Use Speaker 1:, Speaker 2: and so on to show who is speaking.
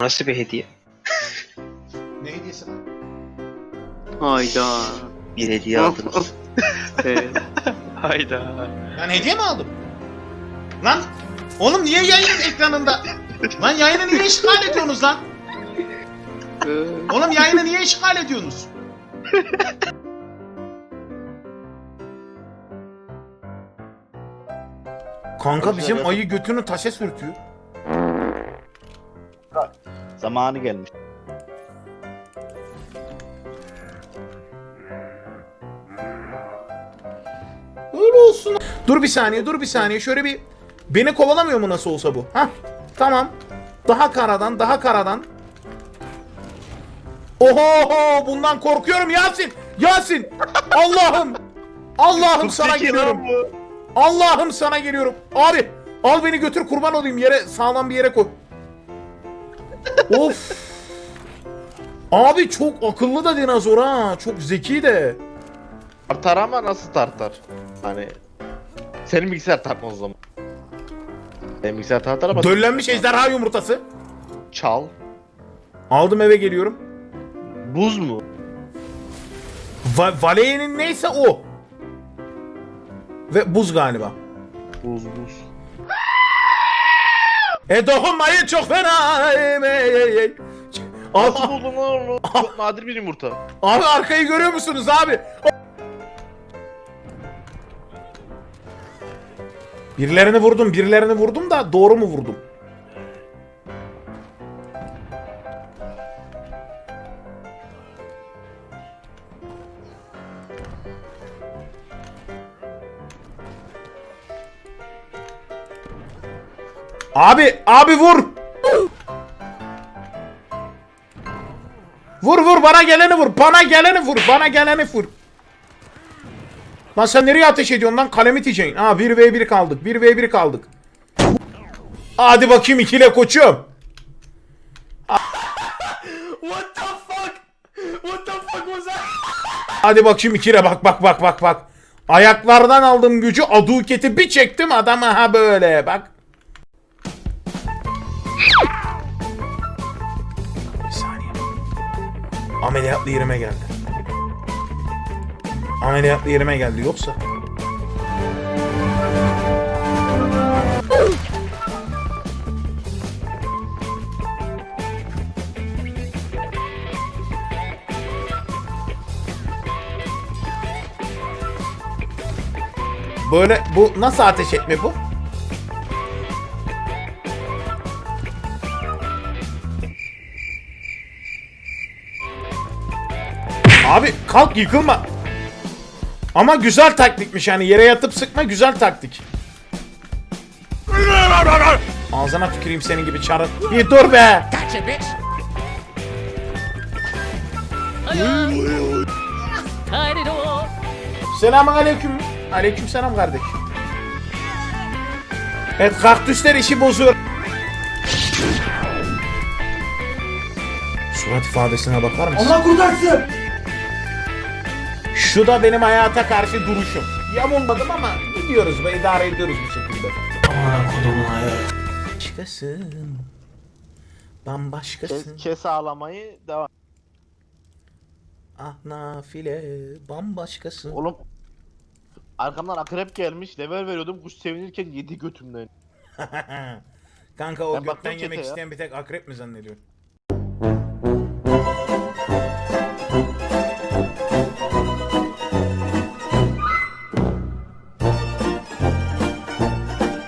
Speaker 1: Nasıl bir hediye?
Speaker 2: Ne hediyesi lan?
Speaker 3: Hayda.
Speaker 1: Bir hediye aldınız.
Speaker 3: Evet.
Speaker 1: Hayda.
Speaker 2: Ben hediye mi aldım? Lan oğlum niye yayın ekranında? Lan yayını niye işgal ediyorsunuz lan?
Speaker 3: Ee,
Speaker 2: Oğlum yayını niye işgal ediyorsunuz? Kanka bizim ayı götünü taşa sürtüyor.
Speaker 4: Zamanı gelmiş.
Speaker 2: Öyle olsun. Dur bir saniye, dur bir saniye. Şöyle bir beni kovalamıyor mu nasıl olsa bu? Hah. Tamam. Daha karadan, daha karadan. Oho, bundan korkuyorum Yasin. Yasin. Allah'ım. Allah'ım sana geliyorum. Allah'ım sana geliyorum. Abi, al beni götür kurban olayım yere sağlam bir yere koy. Of. Abi çok akıllı da dinozor ha. Çok zeki de.
Speaker 4: Tartar ama nasıl tartar? Hani senin bilgisayar tartmaz o zaman. Benim bilgisayar tartar ama
Speaker 2: Döllenmiş ejderha yumurtası.
Speaker 4: çal.
Speaker 2: Aldım eve geliyorum.
Speaker 4: Buz mu?
Speaker 2: Va Valeye'nin neyse o. Ve buz galiba.
Speaker 4: Buz buz.
Speaker 2: E dokunmayın çok fena. Ey, ey, ey, ey.
Speaker 4: Nasıl
Speaker 2: Abi,
Speaker 4: buldun lan onu? Çok nadir bir yumurta.
Speaker 2: abi arkayı görüyor musunuz abi? Birilerini vurdum, birilerini vurdum da doğru mu vurdum? Abi, abi vur. Vur vur bana geleni vur. Bana geleni vur. Bana geleni vur. Lan sen nereye ateş ediyorsun lan? Kalemi tiyeceksin. Ha 1v1 kaldık. 1v1 kaldık. Hadi bakayım ikile koçum. What the fuck? What the fuck was that? Hadi bakayım ikile bak bak bak bak bak. Ayaklardan aldım gücü aduketi bir çektim adamı ha böyle bak. Ameliyatlı yerime geldi. Ameliyatlı yerime geldi yoksa. Böyle bu nasıl ateş etme bu? Abi kalk yıkılma. Ama güzel taktikmiş yani yere yatıp sıkma güzel taktik. Ağzına tüküreyim senin gibi çarın. Bir dur be. Selamun aleyküm. Aleyküm selam kardeş. Evet kaktüsler işi bozuyor. Surat ifadesine bakar mısın? Allah kurtarsın. Şu da benim hayata karşı duruşum. Yamulmadım ama gidiyoruz ve idare ediyoruz bir şekilde. Aman kodumun Başkasın. Bambaşkasın.
Speaker 4: Kes, kes ağlamayı devam.
Speaker 2: Ah nafile bambaşkasın.
Speaker 4: Oğlum arkamdan akrep gelmiş. Level veriyordum. Kuş sevinirken yedi götümden.
Speaker 2: Kanka o
Speaker 4: Ben
Speaker 2: gökten yemek
Speaker 4: ya.
Speaker 2: isteyen bir tek akrep mi zannediyor?